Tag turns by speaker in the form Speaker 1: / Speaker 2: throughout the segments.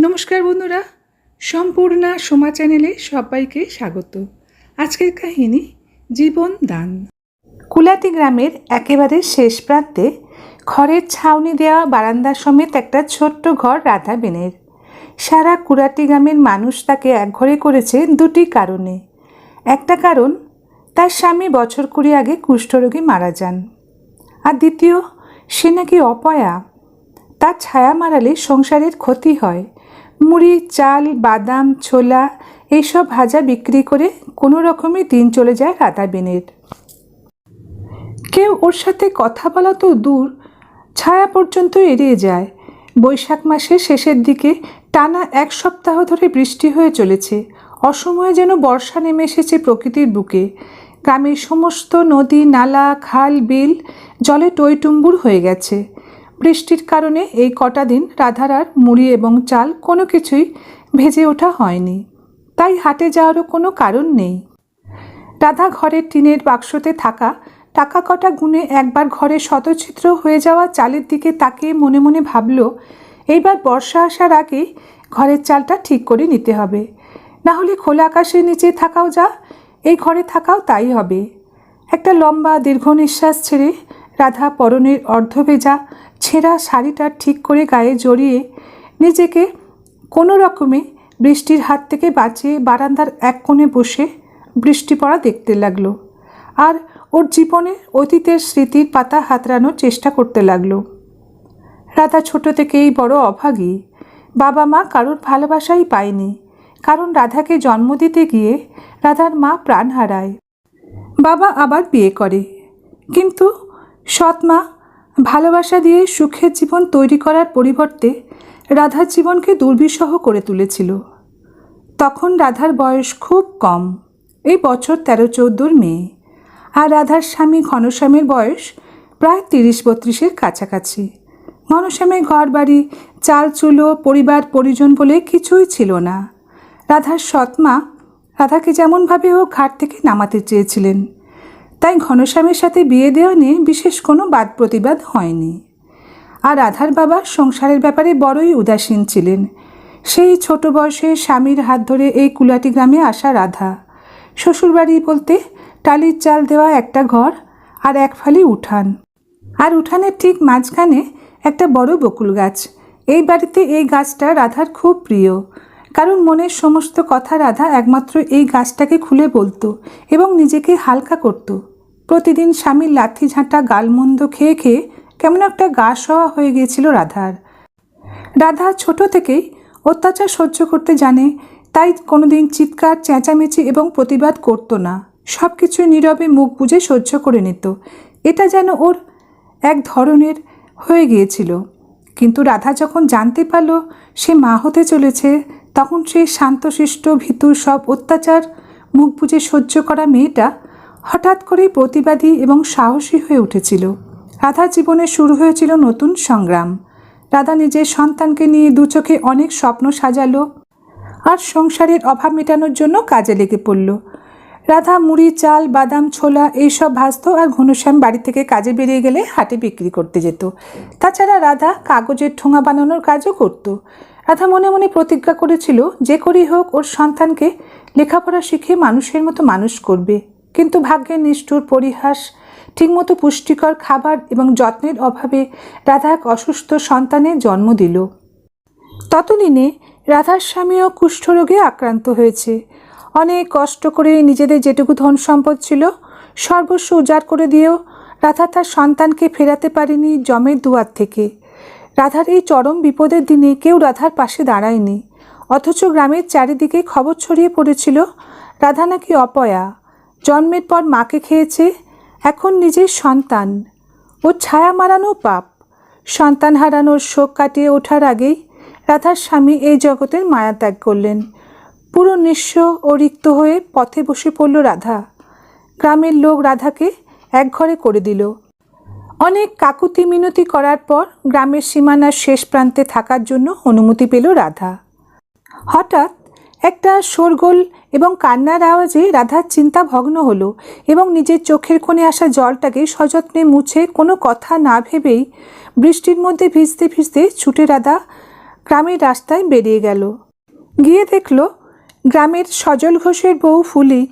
Speaker 1: নমস্কার বন্ধুরা, সম্পূর্ণা সোমা চ্যানেলে সবাইকে স্বাগত। আজকের কাহিনী, জীবন দান। কুলাতি গ্রামের একেবারে শেষ প্রান্তে খড়ের ছাউনি দেওয়া বারান্দা সমেত একটা ছোট্ট ঘর রাধা বেনের। সারা কুড়াটি গ্রামের মানুষ তাকে একঘরে করেছে দুটি কারণে। একটা কারণ, তার স্বামী বছর কুড়ি আগে কুষ্ঠরোগে মারা যান। আর দ্বিতীয়, সে নাকি অপয়া। তার ছায়া মারালে সংসারের ক্ষতি হয়। মুড়ি, চাল, বাদাম, ছোলা এইসব ভাজা বিক্রি করে কোনো রকমে দিন চলে যায় রাধাবিনের কেউ ওর সাথে কথা বলা তো দূর, ছায়া পর্যন্ত এড়িয়ে যায়। বৈশাখ মাসের শেষের দিকে টানা এক সপ্তাহ ধরে বৃষ্টি হয়ে চলেছে। অসময়ে যেন বর্ষা নেমে এসেছে প্রকৃতির বুকে। গ্রামের সমস্ত নদী, নালা, খাল, বিল, জলে টইটুম্বুর হয়ে গেছে। বৃষ্টির কারণে এই কটা দিন রাধার আর মুড়ি এবং চাল কোনো কিছুই ভেজে ওঠা হয়নি। তাই হাটে যাওয়ারও কোনো কারণ নেই। রাধা ঘরের টিনের বাক্সতে থাকা টাকা কটা গুনে একবার ঘরে শতচিত্র হয়ে যাওয়া চালের দিকে তাকিয়ে মনে মনে ভাবল, এইবার বর্ষা আসার আগে ঘরের চালটা ঠিক করে নিতে হবে। না হলে খোলা আকাশের নিচে থাকাও যা, এই ঘরে থাকাও তাই হবে। একটা লম্বা দীর্ঘ নিঃশ্বাস ছেড়ে রাধা পরনের অর্ধভেজা ছেঁড়া শাড়িটা ঠিক করে গায়ে জড়িয়ে নিজেকে কোনো রকমে বৃষ্টির হাত থেকে বাঁচিয়ে বারান্দার এক কোণে বসে বৃষ্টি পড়া দেখতে লাগল। আর ওর জীবনে অতীতের স্মৃতির পাতা হাতড়ানোর চেষ্টা করতে লাগল। রাধা ছোট থেকেই বড় অভাগী। বাবা মা কারোর ভালোবাসাই পায়নি। কারণ রাধাকে জন্ম দিতে গিয়ে রাধার মা প্রাণ হারায়। বাবা আবার বিয়ে করে। কিন্তু সৎ মা ভালোবাসা দিয়ে সুখের জীবন তৈরি করার পরিবর্তে রাধার জীবনকে দুর্বিষহ করে তুলেছিল। তখন রাধার বয়স খুব কম। এই বছর তেরো চৌদ্দোর মেয়ে আর রাধার স্বামী ঘনশ্যামের বয়স প্রায় তিরিশ বত্রিশের কাছাকাছি। ঘনশ্যামের ঘর বাড়ি চাল চুলো, পরিবার, পরিজন বলে কিছুই ছিল না। রাধার সৎমা রাধাকে যেমনভাবে ও ঘাট থেকে নামাতে চেয়েছিলেন। তাই ঘনশ্যামের সাথে বিয়ে দেওয়া নিয়ে বিশেষ কোনো বাদ প্রতিবাদ হয়নি। আর রাধার বাবা সংসারের ব্যাপারে বড়ই উদাসীন ছিলেন। সেই ছোট বয়সে স্বামীর হাত ধরে এই কুলাটি গ্রামে আসা রাধা। শ্বশুরবাড়ি বলতে টালির চাল দেওয়া একটা ঘর আর এক ফালি উঠান। আর উঠানের ঠিক মাঝখানে একটা বড় বকুল গাছ। এই বাড়িতে এই গাছটা রাধার খুব প্রিয়। কারণ মনের সমস্ত কথা রাধা একমাত্র এই গাছটাকে খুলে বলতো এবং নিজেকে হালকা করত। প্রতিদিন স্বামীর লাথি ঝাঁটা, গালমন্দ খেয়ে খেয়ে কেমন একটা গা সওয়া হয়ে গিয়েছিল রাধার। রাধা ছোট থেকেই অত্যাচার সহ্য করতে জানে, তাই কোনোদিন চিৎকার, চেঁচামেচি এবং প্রতিবাদ করতো না। সব কিছু নীরবে মুখ বুঝে সহ্য করে নিত। এটা যেন ওর এক ধরনের হয়ে গিয়েছিল। কিন্তু রাধা যখন জানতে পারল সে মা হতে চলেছে, তখন সেই শান্তশিষ্ট, ভীতুর সব অত্যাচার মুখ বুঝে সহ্য করা মেয়েটা হঠাৎ করেই প্রতিবাদী এবং সাহসী হয়ে উঠেছিল। রাধার জীবনে শুরু হয়েছিল নতুন সংগ্রাম। রাধা নিজের সন্তানকে নিয়ে দু চোখে অনেক স্বপ্ন সাজালো আর সংসারের অভাব মেটানোর জন্য কাজে লেগে পড়ল। রাধা মুড়ি, চাল, বাদাম, ছোলা এইসব ভাজত আর ঘনশ্যাম বাড়ি থেকে কাজে বেরিয়ে গেলে হাটে বিক্রি করতে যেত। তাছাড়া রাধা কাগজের ঠোঙা বানানোর কাজও করত। রাধা মনে মনে প্রতিজ্ঞা করেছিল, যে করেই হোক ওর সন্তানকে লেখাপড়া শিখে মানুষের মতো মানুষ করবে। কিন্তু ভাগ্যের নিষ্ঠুর পরিহাস, ঠিকমতো পুষ্টিকর খাবার এবং যত্নের অভাবে রাধা এক অসুস্থ সন্তানের জন্ম দিল। ততদিনে রাধার স্বামীও কুষ্ঠরোগে আক্রান্ত হয়েছে। অনেক কষ্ট করে নিজেদের যেটুকু ধন সম্পদ ছিল, সর্বস্ব উজাড় করে দিয়েও রাধা তার সন্তানকে ফেরাতে পারেনি জমের দুয়ার থেকে। রাধার এই চরম বিপদের দিনে কেউ রাধার পাশে দাঁড়ায়নি। অথচ গ্রামের চারিদিকে খবর ছড়িয়ে পড়েছিল, রাধা নাকি অপয়া। জন্মের পর মাকে খেয়েছে, এখন নিজের সন্তান। ও ছায়া মারানো পাপ। সন্তান হারানোর শোক কাটিয়ে ওঠার আগেই রাধার স্বামী এই জগতের মায়া ত্যাগ করলেন। পুরো নিঃস্ব ও রিক্ত হয়ে পথে বসে পড়ল রাধা। গ্রামের লোক রাধাকে একঘরে করে দিল। অনেক কাকুতি মিনতি করার পর গ্রামের সীমানার শেষ প্রান্তে থাকার জন্য অনুমতি পেল রাধা। হঠাৎ একটা শোরগোল এবং কান্নার আওয়াজে রাধার চিন্তা ভগ্ন হলো এবং নিজের চোখের কোণে আসা জলটাকে সযত্নে মুছে কোনো কথা না ভেবেই বৃষ্টির মধ্যে ভিজতে ভিজতে ছুটে রাধা গ্রামের রাস্তায় বেরিয়ে গেল। গিয়ে দেখল গ্রামের সজল ঘোষের বউ ফুলি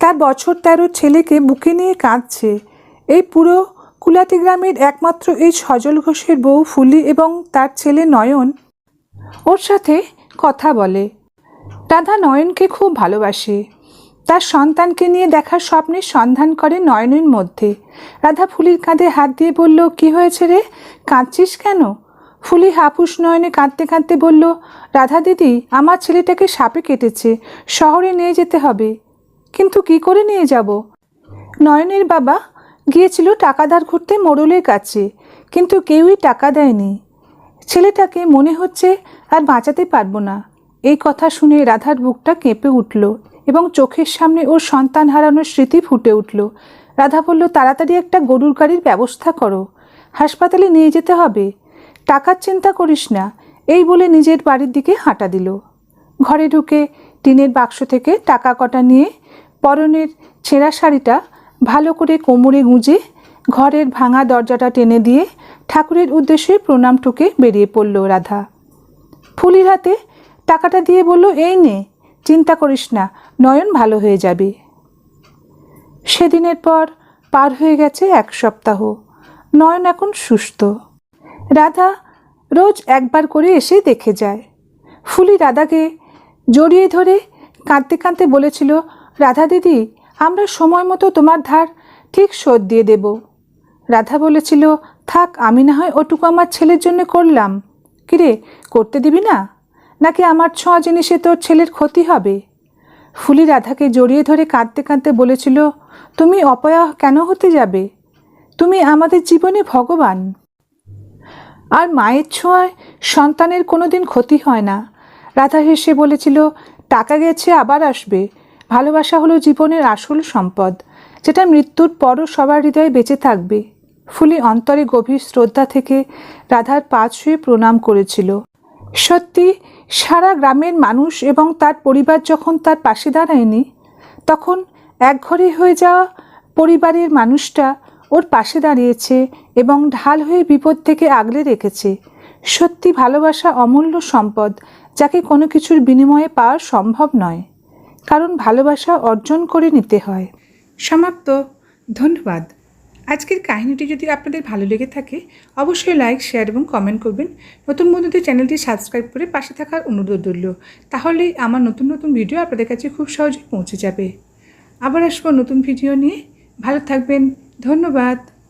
Speaker 1: তার বছর তেরো ছেলেকে বুকে নিয়ে কাঁদছে। এই পুরো কুলাটি গ্রামের একমাত্র এই সজল ঘোষের বউ ফুলি এবং তার ছেলে নয়ন ওর সাথে কথা বলে। রাধা নয়নকে খুব ভালোবাসে। তার সন্তানকে নিয়ে দেখার স্বপ্নের সন্ধান করে নয়নের মধ্যে। রাধা ফুলির কাঁধে হাত দিয়ে বলল, কি হয়েছে রে? কাঁদছিস কেন? ফুলি হাপুস নয়নে কাঁদতে কাঁদতে বলল, রাধা দিদি, আমার ছেলেটাকে সাপে কেটেছে। শহরে নিয়ে যেতে হবে। কিন্তু কি করে নিয়ে যাব? নয়নের বাবা গিয়েছিল টাকা ধার করতে মোড়লের কাছে, কিন্তু কেউই টাকা দেয়নি। ছেলেটাকে মনে হচ্ছে আর বাঁচাতে পারব না। এই কথা শুনে রাধার বুকটা কেঁপে উঠল এবং চোখের সামনে ওর সন্তান হারানোর স্মৃতি ফুটে উঠল। রাধা বলল, তাড়াতাড়ি একটা গরুর গাড়ির ব্যবস্থা করো। হাসপাতালে নিয়ে যেতে হবে। টাকার চিন্তা করিস না। এই বলে নিজের বাড়ির দিকে হাঁটা দিল। ঘরে ঢুকে টিনের বাক্স থেকে টাকা কটা নিয়ে পরনের ছেঁড়া শাড়িটা ভালো করে কোমরে গুঁজে ঘরের ভাঙা দরজাটা টেনে দিয়ে ঠাকুরের উদ্দেশ্যে প্রণাম টুকে বেরিয়ে পড়ল রাধা। ফুলির হাতে টাকাটা দিয়ে বলল, এই নে, চিন্তা করিস না, নয়ন ভালো হয়ে যাবে। সেদিনের পর পার হয়ে গেছে এক সপ্তাহ। নয়ন এখন সুস্থ। রাধা রোজ একবার করে এসে দেখে যায়। ফুলি রাধাকে জড়িয়ে ধরে কাঁদতে কাঁদতে বলেছিল, রাধা দিদি, আমরা সময় মতো তোমার ধার ঠিক শোধ দিয়ে দেব। রাধা বলেছিল, থাক, আমি না হয় ওটুকু আমার ছেলের জন্য করলাম। কিরে করতে দিবি না? নাকি আমার ছোঁয়া জিনিসে তোর ছেলের ক্ষতি হবে? ফুলি রাধাকে জড়িয়ে ধরে কাঁদতে কাঁদতে বলেছিল, তুমি অপয়া কেন হতে যাবে? তুমি আমাদের জীবনে ভগবান। আর মায়ের ছোঁয়ায় সন্তানের কোনো দিন ক্ষতি হয় না। রাধা হেসে বলেছিল, টাকা গেছে, আবার আসবে। ভালোবাসা হলো জীবনের আসল সম্পদ, যেটা মৃত্যুর পরও সবার হৃদয়ে বেঁচে থাকবে। ফুলি অন্তরে গভীর শ্রদ্ধা থেকে রাধার পা ছুঁয়ে প্রণাম করেছিল। সত্যি সারা গ্রামের মানুষ এবং তার পরিবার যখন তার পাশে দাঁড়ায়নি, তখন একঘরে হয়ে যাওয়া পরিবারের মানুষটা ওর পাশে দাঁড়িয়েছে এবং ঢাল হয়ে বিপদ থেকে আগলে রেখেছে। সত্যি ভালোবাসা অমূল্য সম্পদ যাকে কোনো কিছুর বিনিময়ে পাওয়া সম্ভব নয়, কারণ ভালোবাসা অর্জন করে নিতে হয়। সমাপ্ত। ধন্যবাদ। আজকের কাহিনীটি যদি আপনাদের ভালো লেগে থাকে, অবশ্যই লাইক, শেয়ার এবং কমেন্ট করবেন। নতুন বন্ধুদের চ্যানেলটি সাবস্ক্রাইব করে পাশে থাকার অনুরোধ রইল। তাহলে আমার নতুন নতুন ভিডিও আপনাদের কাছে খুব সহজেই পৌঁছে যাবে। আবার আসব নতুন ভিডিও নিয়ে। ভালো থাকবেন। ধন্যবাদ।